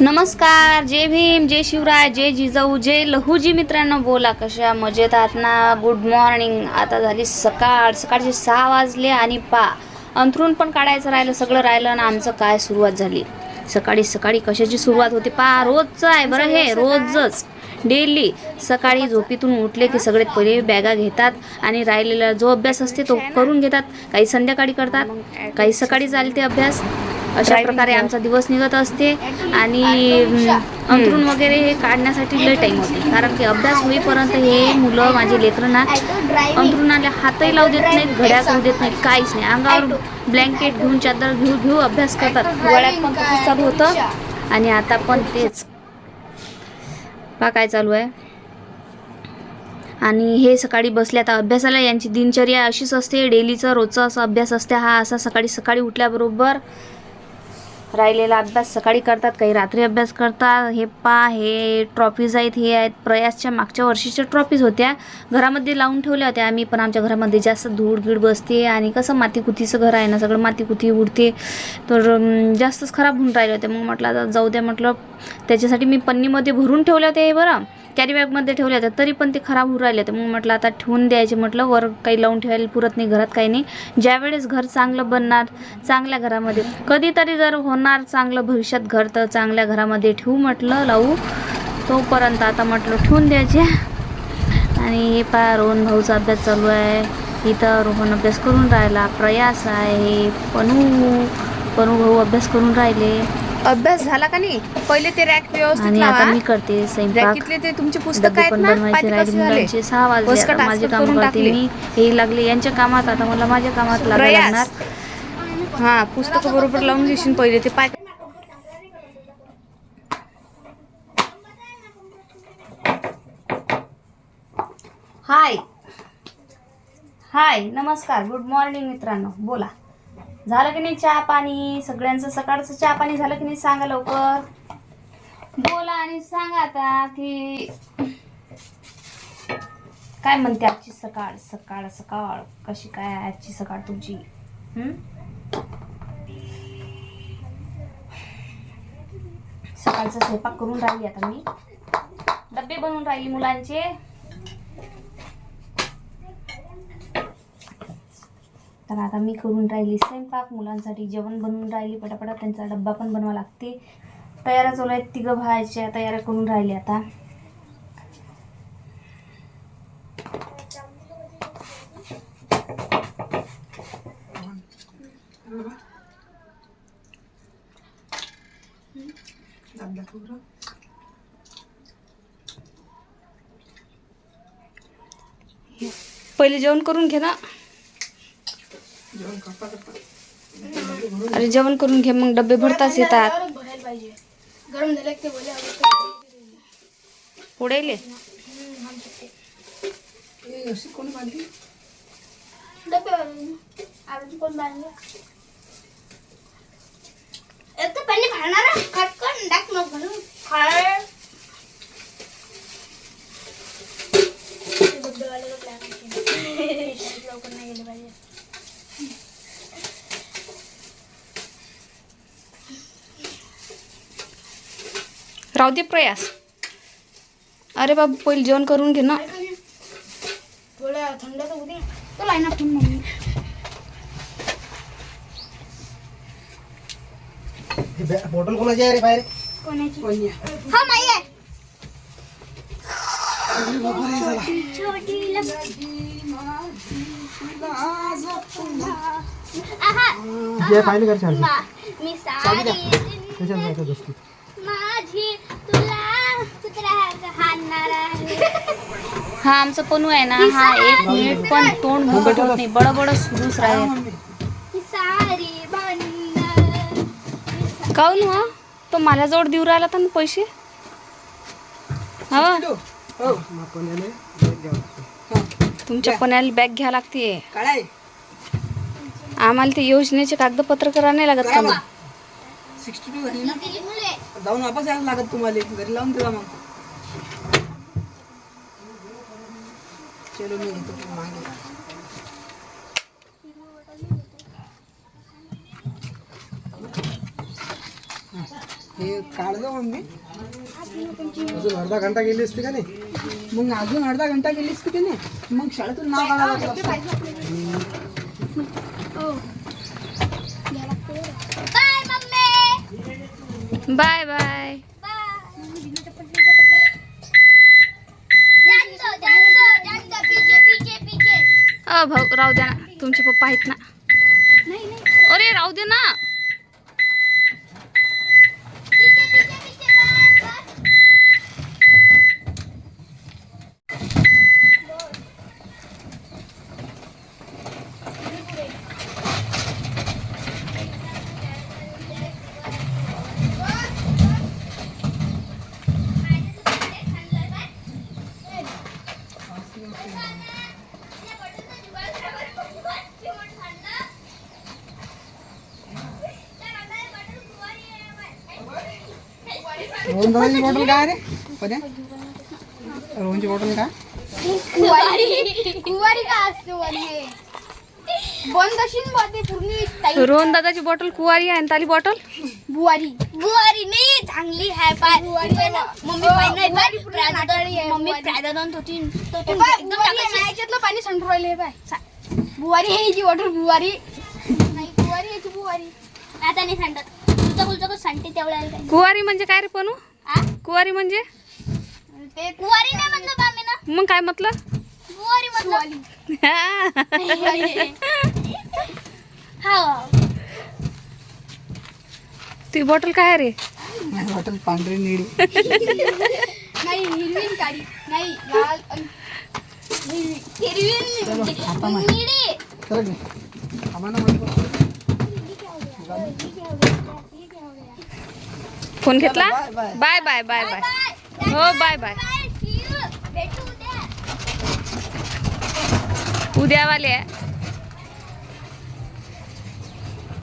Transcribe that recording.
नमस्कार जय भीम जय शिवराय जय जिजाऊ जय लहूजी मित्रांनो बोला कशा मजेत आहात ना? गुड मॉर्निंग आता झाली सकाळ. सकाळचे सहा वाजले आणि पा. अंथरूण पण काढायचं राहिलं सगळं राहिलं आणि आमचं काय सुरुवात झाली? सकाळी सकाळी कशाची सुरुवात होते? पा रोजचं आहे बरं हे रोजच. डेली सकाळी झोपीतून उठले की सगळ्यात पहिले बॅगा घेतात आणि राहिलेला जो अभ्यास असते तो करून घेतात. काही संध्याकाळी करतात. काही सकाळी चालते अभ्यास. अशा प्रकारे आमचा दिवस निघत असते आणि अं, अंथरूण वगैरे हे काढण्यासाठी लय टाईम होते. कारण की अभ्यास होईपर्यंत हे मुलं माझे लेकरं ना अंथरुणाला हातही लावू देत नाहीत घड्या करू देत नाहीत काहीच नाही. अंगावर ब्लँकेट घेऊन चादर घेऊ घेऊ अभ्यास करतात. हिवाळ्यात पण तसंच चालू होतं. आणि आता पण तेच. पहा काय चालू आहे? आणि हे सकाळी बसले आता अभ्यासाला यांची दिनचर्या अशीच असते. डेलीचा रोजचा असा अभ्यास असते. हा असा सकाळी सकाळी उठल्याबरोबर राहिलेला अभ्यास सकाळी करतात काही रात्री अभ्यास करतात. हे पा हे ट्रॉफीज आहेत हे आहेत. प्रयासच्या मागच्या वर्षीच्या ट्रॉफीज होत्या. घरामध्ये लावून ठेवल्या होत्या आम्ही पण आमच्या घरामध्ये जास्त धूळ गीड बसते आणि कसं मातीकुतीचं घर आहे ना सगळं मातीकुती उडते. तर जास्तच खराब होऊन राहिले होते. मग म्हटलं जाऊ द्या म्हटलं. त्याच्यासाठी मी पन्नीमध्ये भरून ठेवले होते हे बरं. कॅरी बॅगमध्ये ठेवले होते तरी पण ते खराब होऊन राहिले होते. मग म्हटलं आता ठेवून द्यायचे म्हटलं वर काही लावून ठेवायला पुरत नाही घरात काही नाही. ज्यावेळेस घर चांगलं बनणार चांगल्या घरामध्ये. कधीतरी जर होणार चांगलं भविष्यात घर तर चांगल्या घरामध्ये ठेवू म्हटलं लावू. तोपर्यंत आता म्हटलं ठेवून द्यायचे. आणि हे पहा रोहन भाऊचा अभ्यास चालू आहे. इथं रोहन अभ्यास करून राहिला. प्रयास आहे. पणू पनू भाऊ अभ्यास करून राहिले. अभ्यास झाला का नाही? पहिले ते रॅक व्यवस्थित आणि आता लावा. मी करते स्वयंपाक. रॅकीतले ते तुमचे पुस्तक आहेत पण ना बनवायचे पाठी राहिले कसे झाले. मुलांचे सहा वाजले. आता माझे काम करून करते टाकले. मी. हे लागले यांच्या कामात. आता मला माझ्या कामात लागायला प्रयास. लागणार. हा पुस्तक बरोबर लावून घेशील पहिले ते. पाय हाय हाय नमस्कार. गुड मॉर्निंग मित्रांनो. बोला. झालं की नाही चहा पाणी? सगळ्यांचं सकाळचं चहा पाणी झालं की नाही सांगा लवकर? बोला आणि सांगा आता की काय म्हणते आजची सकाळ? सकाळ सकाळ. कशी काय आजची सकाळ तुमची? सकाळचा स्वयंपाक करून राहिली आता मी. डबे बनवून राहिली मुलांचे. तर आता मी करून राहिली स्वयंपाक मुलांसाठी जेवण बनवून राहिली पटापटा त्यांचा डब्बा पण बनवा लागते. तयाऱ्या चालू आहेत तिघं भायच्या तयाऱ्या करून राहिली आता. पहिले जेवण करून घे ना. अरे जेवण करून घे मग डबे भरताच येतात. गरम झालं ते डबे आरती कोण बांधले? एक तर पहिले फाडणार खटकन डाक मग लवकर नाही गेले पाहिजे. राहू दे प्रयास. अरे बाबू पहिले जेवण करून घे ना. थोडं तो लाईन आपण बॉटल कोणाची आहे रे बाहेर? कोणाची? हा माई आहे. कर मी माझी तुला कुत्रा हाणणार आहे. हा आमचं पनू आहे ना. हा एक मिनिट पण तोंड मुकट होत नाही. बडबड सुरूच राहील ही सारी भांडण काऊन हा? तो माझ्याजवळ देऊ राहिला तर पैसे? हा? तुमच्या पण्याला बॅग घ्या लागते. काय आम्हाला ते योजनेचे कागदपत्र करा नाही लागत का मग? सिक्स्टी टू झाली ना? जाऊन वापस यायला लागत तुम्हाला. घरी लावून दिला मग. चलो मी घेतो तू मागे. हे काढलं मग मी अजून अर्धा घंटा गेली असते का नाही? मग अजून अर्धा घंटा गेली असते का नाही? मग शाळेतून नाव काढायला लागलं असतं. Bye mummy bye bye. अ भाऊ राहू द्या ना. तुमचे पप्पा आहेत ना. अरे राहू दे ना. रोहन दादाची बॉटल काय रे? पद्या रोहनची बॉटल काय कुवारी। कुवारी का असते बंद अशी पूर्ण रोहन दादाची बॉटल कुवारी आहे आणि ताली बॉटल बुवारी बुवारी नाही चांगली आहे पाय मम्मी पाय नाही पाय मम्मी प्राधान्य होती तो तो एकदम टाकायची. पाणी संडू राहिले पाय बुवारी आहे जी वॉटर बुवारी. नाही बुवारी आहे बुवारी. आता नाही सांगत तुझं बोलतो सांगते तेवढ्या काय कुवारी म्हणजे काय रे पनू? आ? कुवारी म्हणजे? ते कुवारी नाही म्हणलं बा मी ना. मग काय म्हटलं? बुवारी म्हणलं. हा. ती बॉटल काय आहे रे? माझी बॉटल पांढरी निळी नाही हिरवी काळी नाही लाल हिरवी हिरवी. निळी चला की? फ़ोन घेतला? Bye, bye. Bye bye bye bye bye हो बाय बाय. भेटू उद्या उद्यावाले आहे